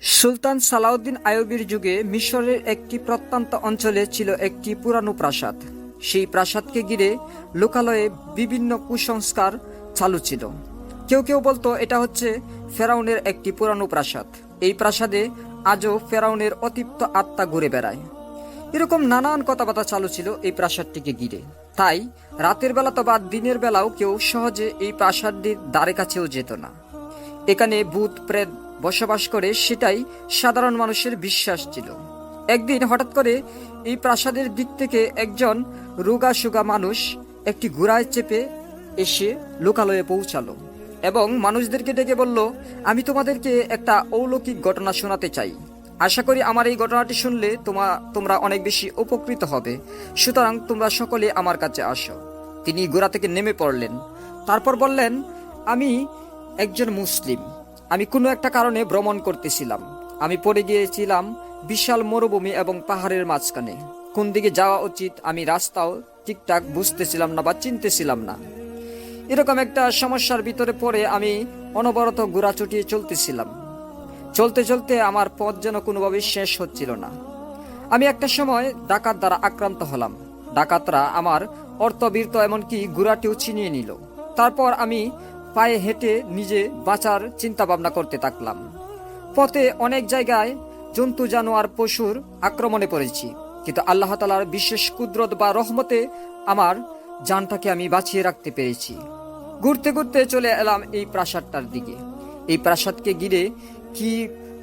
সুলতান সালাউদ্দিন আইয়ুবীর যুগে মিশরের একটি প্রত্যন্ত অঞ্চলে ছিল একটি পুরানো প্রাসাদ। সেই প্রাসাদকে ঘিরে লোকালয়ে বিভিন্ন কুসংস্কার চালু ছিল। কেউ কেউ বলতো এটা হচ্ছে ফেরাউনের একটি পুরানো প্রাসাদ। এই প্রাসাদে আজও ফেরাউনের অতিপ্ত আত্মা ঘুরে বেড়ায়। এরকম নানান কথাবার্তা চালু ছিল এই প্রাসাদটিকে ঘিরে। তাই রাতের বেলা তো বা দিনের বেলাও কেউ সহজে এই প্রাসাদটির দ্বারে কাছেও যেত না। এখানে ভূত, প্রেত বসবাস করে সেটাই সাধারণ মানুষের বিশ্বাস ছিল। একদিন হঠাৎ করে এই প্রাসাদের দিক থেকে একজন রোগা সুগা মানুষ একটি ঘোড়ায় চেপে এসে লোকালয়ে পৌঁছালো এবং মানুষদেরকে ডেকে বলল, আমি তোমাদেরকে একটা অলৌকিক ঘটনা শোনাতে চাই। আশা করি আমার এই ঘটনাটি শুনলে তোমা, তোমরা অনেক বেশি উপকৃত হবে। সুতরাং তোমরা সকলে আমার কাছে আসো। তিনি গোড়া থেকে নেমে পড়লেন। তারপর বললেন, আমি একজন মুসলিম। আমি কোনো একটা কারণে ভ্রমণ করতেছিলাম। আমি পড়ে গিয়েছিলাম বিশাল মরুভূমি এবং পাহাড়ের মাঝখানে। কোন দিকে যাওয়া উচিত আমি রাস্তাও ঠিকঠাক বুঝতেছিলাম না বা চিনতেছিলাম না। এরকম একটা সমস্যার ভিতরে পড়ে আমি অনবরত ঘোরা চটিয়ে চলতেছিলাম। চলতে চলতে আমার পথ যেন কোনোভাবেই শেষ হচ্ছিল না। আমি একটা সময় ডাকাত দ্বারা আক্রান্ত হলাম। ডাকাতরা আমার অর্থবীর্ত এমনকি গুড়াটিও ছিনিয়ে নিল। তারপর আমি পায়ে হেঁটে নিজে বাঁচার চিন্তা ভাবনা করতে থাকলাম। পথে অনেক জায়গায় জন্তু, জানোয়ার, পশুর আক্রমণে পড়েছি, কিন্তু আল্লাহ তালার বিশেষ কুদরত বা রহমতে আমার জানটাকে আমি বাঁচিয়ে রাখতে পেরেছি। ঘুরতে ঘুরতে চলে এলাম এই প্রাসাদটার দিকে। এই প্রাসাদকে ঘিরে কি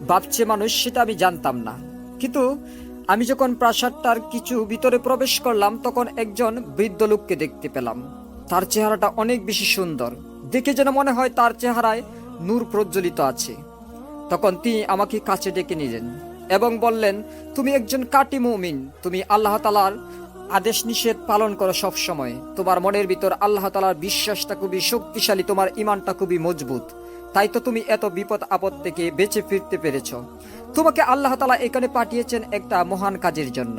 ভাবছে মানুষ সেটা আমি জানতাম না। কিন্তু আমি যখন প্রাসাদটার কিছু ভিতরে প্রবেশ করলাম, তখন একজন বৃদ্ধ লোককে দেখতে পেলাম। তার চেহারাটা অনেক বেশি সুন্দর। দেখে যেন মনে হয় তার চেহারায় নূর প্রজ্বলিত আছে। তখন তিনি আমাকে কাছে ডেকে নিলেন এবং বললেন, তুমি একজন কাটি মৌমিন। তুমি আল্লাহ তালার আদেশ নিষেধ পালন করো সব সময় তোমার মনের ভিতর আল্লাহ তালার বিশ্বাসটা খুবই শক্তিশালী, তোমার ইমানটা খুবই মজবুত। তাই তো তুমি এত বিপদ আপদ থেকে বেঁচে ফিরতে পেরেছ। তোমাকে আল্লাহ তালা এখানে পাঠিয়েছেন একটা মহান কাজের জন্য।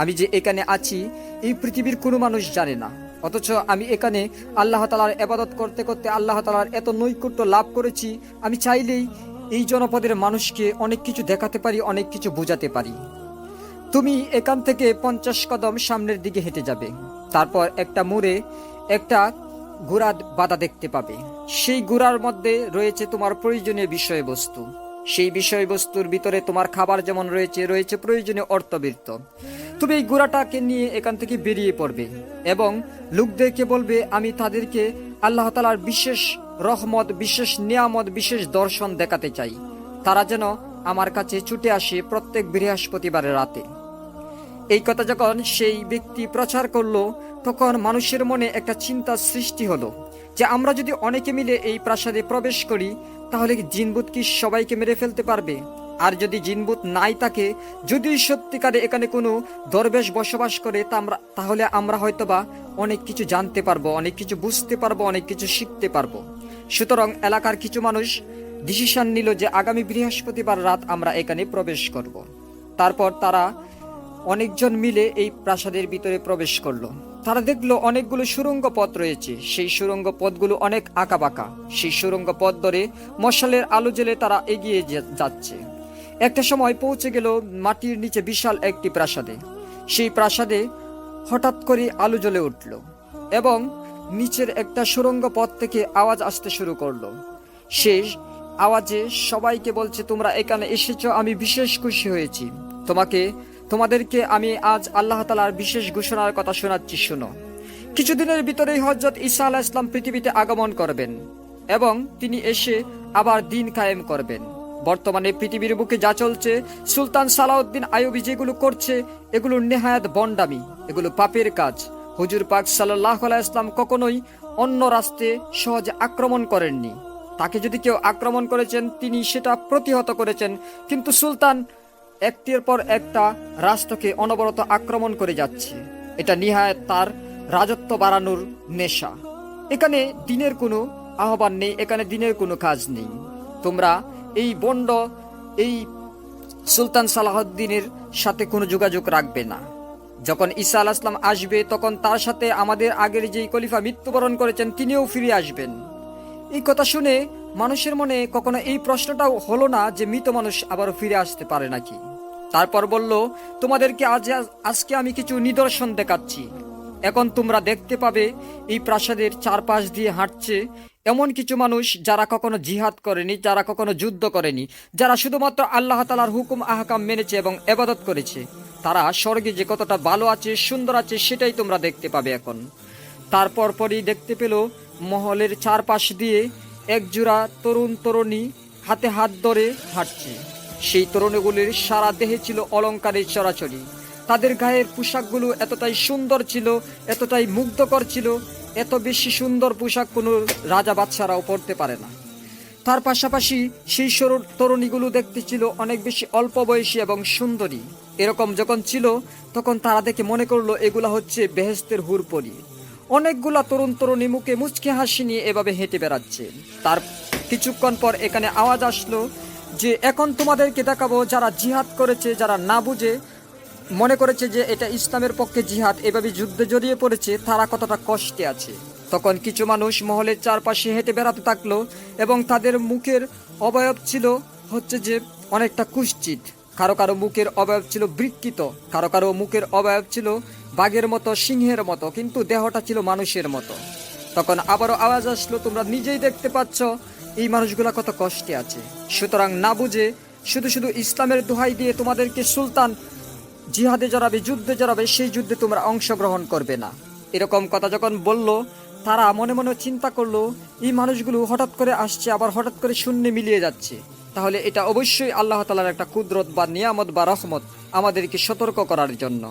আমি যে এখানে আছি, এই পৃথিবীর কোনো মানুষ জানে না। অথচ আমি এখানে আল্লাহ তালার এবাদত করতে করতে আল্লাহ তালার এত নৈকট্য লাভ করেছি, আমি চাইলেই এই জনপদের মানুষকে অনেক কিছু দেখাতে পারি, অনেক কিছু বোঝাতে পারি। তুমি এখান থেকে পঞ্চাশ কদম সামনের দিকে হেঁটে যাবে। তারপর একটা মোড়ে একটা ঘোড়া বাধা দেখতে পাবে। সেই ঘোড়ার মধ্যে রয়েছে তোমার প্রয়োজনীয় বিষয়বস্তু। সেই বিষয়বস্তুর ভিতরে তোমার খাবার যেমন রয়েছে রয়েছে প্রয়োজনীয় অর্থবৃত্ত। তুমি এই ঘোড়াটাকে নিয়ে এখান থেকে বেরিয়ে পড়বে এবং লোকদেরকে বলবে, আমি তাদেরকে আল্লাহ তালার বিশেষ রহমত, বিশেষ নিয়ামত, বিশেষ দর্শন দেখাতে চাই। তারা যেন আমার কাছে ছুটে আসে প্রত্যেক বৃহস্পতিবারের রাতে। এই কথা যখন সেই ব্যক্তি প্রচার করল, তখন মানুষের মনে একটা চিন্তার সৃষ্টি হলো যে আমরা যদি অনেকে মিলে এই প্রাসাদে প্রবেশ করি তাহলে কি জিনবুত কি সবাইকে মেরে ফেলতে পারবে? আর যদি জিনবুত নাই থাকে যদি সত্যিকারে এখানে কোনো দরবেশ বসবাস করে, তা আমরা তাহলে আমরা হয়তোবা অনেক কিছু জানতে পারব, অনেক কিছু বুঝতে পারব, অনেক কিছু শিখতে পারব। সুতরাং এলাকার কিছু মানুষ ডিসিশন নিল যে আগামী বৃহস্পতিবার রাত আমরা এখানে প্রবেশ করব। তারপর তারা অনেকজন মিলে এই প্রাসাদের ভিতরে প্রবেশ করল। তারা দেখল অনেকগুলো সুরঙ্গ পথ রয়েছে। সেই সুরঙ্গ পথগুলো অনেক আঁকাবাঁকা। সেই সুরঙ্গ পথ ধরে মশালের আলো জেলে তারা এগিয়ে যাচ্ছে। একটা সময় পৌঁছে গেল মাটির নিচে বিশাল একটি প্রাসাদে। সেই প্রাসাদে হঠাৎ করে আলো জ্বলে উঠল এবং নিচের একটা সুরঙ্গ পথ থেকে আওয়াজ আসতে শুরু করল। শেষ আওয়াজে সবাইকে বলছে, তোমরা এখানে এসেছ, আমি বিশেষ খুশি হয়েছি। তোমাকে তোমাদেরকে আমি আজ আল্লাহ তালার বিশেষ ঘোষণার কথা শোনাচ্ছি, শোনো। কিছুদিনের ভিতরেই হজরত ঈসা আলাহ ইসলাম পৃথিবীতে আগমন করবেন এবং তিনি এসে আবার দিন কায়েম করবেন। বর্তমানে পৃথিবীর বুকে যা চলছে, সুলতান সালাউদ্দিন আইয়ুবী যেগুলো করছে এগুলো নেহায়াত বন্ডামি, এগুলো পাপের কাজ। হুজুর পাক সাল্লাহ ইসলাম কখনোই অন্য রাষ্ট্রে সহজে আক্রমণ করেননি। তাকে যদি কেউ আক্রমণ করেছেন, তিনি সেটা প্রতিহত করেছেন। কিন্তু সুলতান একটির পর একটা রাষ্ট্রকে অনবরত আক্রমণ করে যাচ্ছে। এটা নিহায়ত তার রাজত্ব বাড়ানোর নেশা। এখানে দিনের কোনো আহ্বান নেই, এখানে দিনের কোনো কাজ নেই। তোমরা এই বন্ড, এই সুলতান সালাহদ্দিনের সাথে কোনো যোগাযোগ রাখবে না। যখন ঈসা আল আসলাম আসবে, তখন তার সাথে আমাদের আগের যেই খলিফা মৃত্যুবরণ করেছেন, তিনিও ফিরে আসবেন। এই কথা শুনে মানুষের মনে কখনো এই প্রশ্নটাও হলো না যে মৃত মানুষ আবারও ফিরে আসতে পারে নাকি। তারপর বলল, তোমাদেরকে আজ, আজকে আমি কিছু নিদর্শন দেখাচ্ছি। এখন তোমরা দেখতে পাবে, এই প্রাসাদের চারপাশ দিয়ে হাঁটছে এমন কিছু মানুষ যারা কখনো জিহাদ করেনি, যারা কখনো যুদ্ধ করেনি, যারা শুধুমাত্র আল্লাহ তালার হুকুম, আহকাম মেনেছে এবং এবাদত করেছে। তারা স্বর্গে যে কতটা ভালো আছে, সুন্দর আছে, সেটাই তোমরা দেখতে পাবে এখন। তারপর পরই দেখতে পেল, মহলের চারপাশ দিয়ে একজোড়া তরুণ তরুণী হাতে হাত ধরে হাঁটছে। সেই তরুণীগুলির সারা দেহে ছিল অলঙ্কারের চরাচরি। তাদের গায়ের পোশাকগুলো এতটাই সুন্দর ছিল, এতটাই মুগ্ধকর ছিল, এত বেশি সুন্দর পোশাক কোনো রাজা বাচ্চারাও পরতে পারে না। তার পাশাপাশি সেই তরুণীগুলো দেখতে ছিল অনেক বেশি অল্প বয়সী এবং সুন্দরী। এরকম যখন ছিল, তখন তারা দেখে মনে করল এগুলা হচ্ছে বেহেস্তের হুরপরি অনেকগুলা তরুণ তরুণী মুখে মুচকে হাসি নিয়ে এভাবে হেঁটে বেড়াচ্ছে। তার কিছুক্ষণ পর এখানে আওয়াজ আসলো যে এখন তোমাদেরকে দেখাবো যারা জিহাদ করেছে, যারা না বুঝে, মনে করেছে যে এটা ইসলামের পক্ষে জিহাদ, এভাবে যুদ্ধে জড়িয়ে পড়েছে, তারা কতটা কষ্টে আছে। তখন কিছু মানুষ মহলের চারপাশে হেঁটে বেড়াতে থাকল এবং তাদের মুখের অবয়ব ছিল হচ্ছে যে অনেকটা কুশ্চিত। কারও কারও মুখের অবয়ব ছিল বিকৃত কারও কারও মুখের অবয়ব ছিল বাঘের মতো, সিংহের মতো, কিন্তু দেহটা ছিল মানুষের মতো। তখন আবারও আওয়াজ আসলো, তোমরা নিজেই দেখতে পাচ্ছ, এই মানুষগুলা কত কষ্টে আছে। সুতরাং না বুঝে শুধু শুধু ইসলামের দোহাই দিয়ে তোমাদেরকে সুলতান জিহাদে জড়াবে, যুদ্ধে জড়াবে, সেই যুদ্ধে তোমরা অংশগ্রহণ করবে না। এরকম কথা যখন বলল, তারা মনে মনে চিন্তা করল, এই মানুষগুলো হঠাৎ করে আসছে, আবার হঠাৎ করে শূন্যে মিলিয়ে যাচ্ছে। তাহলে এটা অবশ্যই আল্লাহ তালার একটা কুদরত বা নিয়ামত বা রহমত আমাদেরকে সতর্ক করার জন্য।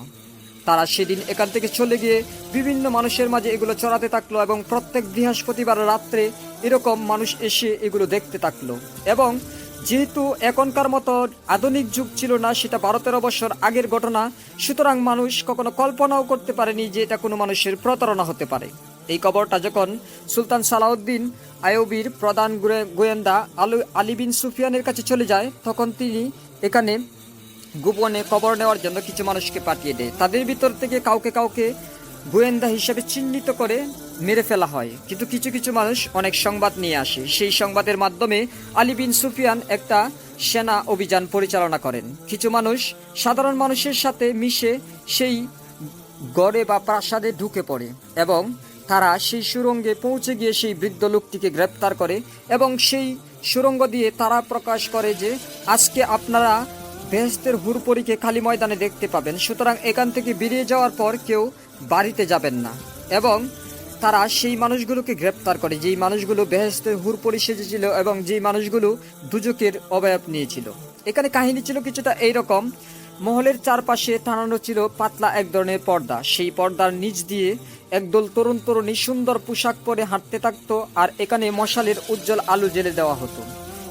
তারা সেদিন এখান থেকে চলে গিয়ে বিভিন্ন মানুষের মাঝে এগুলো চড়াতে থাকল এবং প্রত্যেক বৃহস্পতিবার রাত্রে এরকম মানুষ এসে এগুলো দেখতে থাকল। এবং যেহেতু এখনকার মতো আধুনিক যুগ ছিল না, সেটা বারো তেরো বছর আগের ঘটনা, সুতরাং মানুষ কখনো কল্পনাও করতে পারেনি যে এটা কোনো মানুষের প্রতারণা হতে পারে। এই কবরটা যখন সুলতান সালাউদ্দিন আয়বির প্রধান গোয়ে- গোয়েন্দা আলু আলী বিন সুফিয়ানের কাছে চলে যায়, তখন তিনি এখানে গোপনে কবর নেওয়ার জন্য কিছু মানুষকে পাঠিয়ে দেয়। তাদের ভিতর থেকে কাউকে কাউকে গোয়েন্দা হিসেবে চিহ্নিত করে মেরে ফেলা হয়। কিন্তু কিছু কিছু মানুষ অনেক সংবাদ নিয়ে আসে। সেই সংবাদের মাধ্যমে আলী বিন সুফিয়ান একটা সেনা অভিযান পরিচালনা করেন। কিছু মানুষ সাধারণ মানুষের সাথে মিশে সেই গড়ে বা প্রাসাদে ঢুকে পড়ে এবং তারা সেই সুরঙ্গে পৌঁছে গিয়ে সেই বৃদ্ধ লোকটিকে গ্রেপ্তার করে এবং সেই সুরঙ্গ দিয়ে তারা প্রকাশ করে যে, আজকে আপনারা বেহেস্তের হুরপরিকে খালি ময়দানে দেখতে পাবেন। সুতরাং এখান থেকে বেরিয়ে যাওয়ার পর কেউ বাড়িতে যাবেন না। এবং তারা সেই মানুষগুলোকে গ্রেপ্তার করে, যেই মানুষগুলো বেহেস্তের হুরপরি সেজেছিল এবং যেই মানুষগুলো দুজকের অবয়ব নিয়েছিল। এখানে কাহিনী ছিল কিছুটা এইরকম। মহলের চারপাশে টানানো ছিল পাতলা এক ধরনের পর্দা। সেই পর্দার নিচ দিয়ে একদল তরুণ তরুণী সুন্দর পোশাক পরে হাঁটতে থাকতো আর এখানে মশালের উজ্জ্বল আলো জেলে দেওয়া হতো।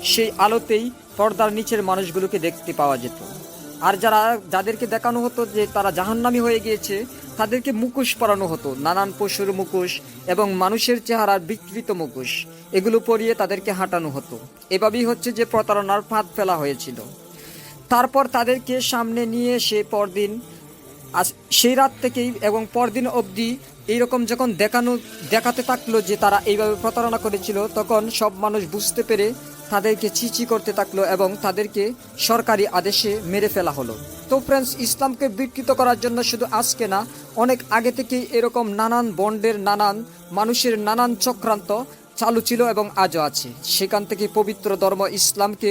সেই আলোতেই পর্দার নিচের মানুষগুলোকে দেখতে পাওয়া যেত। আর যারা, যাদেরকে দেখানো হতো যে তারা জাহান্নামি হয়ে গিয়েছে, তাদেরকে মুখোশ পরানো হতো, নানান পশুর মুখোশ এবং মানুষের চেহারার বিকৃত মুখোশ। এগুলো পরিয়ে তাদেরকে হাঁটানো হতো। এভাবেই হচ্ছে যে প্রতারণার ফাঁদ ফেলা হয়েছিল। তারপর তাদেরকে সামনে নিয়ে এসে পরদিন সেই রাত থেকেই এবং পরদিন অবধি এইরকম যখন দেখানো, দেখাতে থাকল যে তারা এইভাবে প্রতারণা করেছিল, তখন সব মানুষ বুঝতে পেরে তাদেরকে চিচি করতে থাকল এবং তাদেরকে সরকারি আদেশে মেরে ফেলা হলো। তো ফ্রেন্ডস ইসলামকে বিকৃত করার জন্য শুধু আজকে না, অনেক আগে থেকেই এরকম নানান বন্ডের, নানান মানুষের নানান চক্রান্ত চালু ছিল এবং আজও আছে। সেখান থেকে পবিত্র ধর্ম ইসলামকে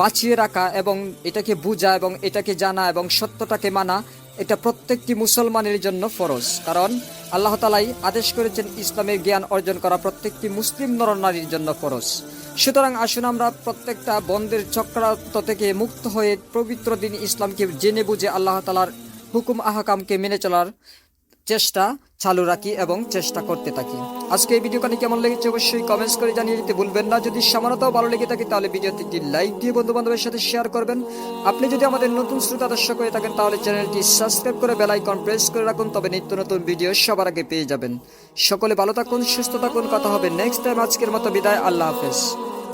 বাঁচিয়ে রাখা এবং এটাকে বোঝা এবং এটাকে জানা এবং সত্যটাকে মানা, এটা প্রত্যেকটি মুসলমানের জন্য ফরজ। কারণ আল্লাহ তালাই আদেশ করেছেন, ইসলামের জ্ঞান অর্জন করা প্রত্যেকটি মুসলিম নরনারীর জন্য ফরজ। সুতরাং আসুন আমরা প্রত্যেকটা বন্ধের চক্রান্ত থেকে মুক্ত হয়ে পবিত্র দিন ইসলামকে জেনে বুঝে আল্লাহ তালার হুকুম আহকামকে মেনে চলার চেষ্টা চালু রাখি এবং চেষ্টা করতে থাকি। আজকে এই ভিডিওখানে কেমন লেগেছে অবশ্যই কমেন্টস করে জানিয়ে দিতে ভুলবেন না। যদি সামান্যতাও ভালো লেগে থাকে, তাহলে ভিডিওতে একটি লাইক দিয়ে বন্ধু বান্ধবের সাথে শেয়ার করবেন। আপনি যদি আমাদের নতুন শ্রোতা, দর্শক হয়ে থাকেন, তাহলে চ্যানেলটি সাবস্ক্রাইব করে বেল আইকন প্রেস করে রাখুন, তবে নিত্য নতুন ভিডিও সবার আগে পেয়ে যাবেন। সকলে ভালো থাকুন, সুস্থ থাকুন, কথা হবে নেক্সট টাইম আজকের মতো বিদায়, আল্লাহ হাফেজ।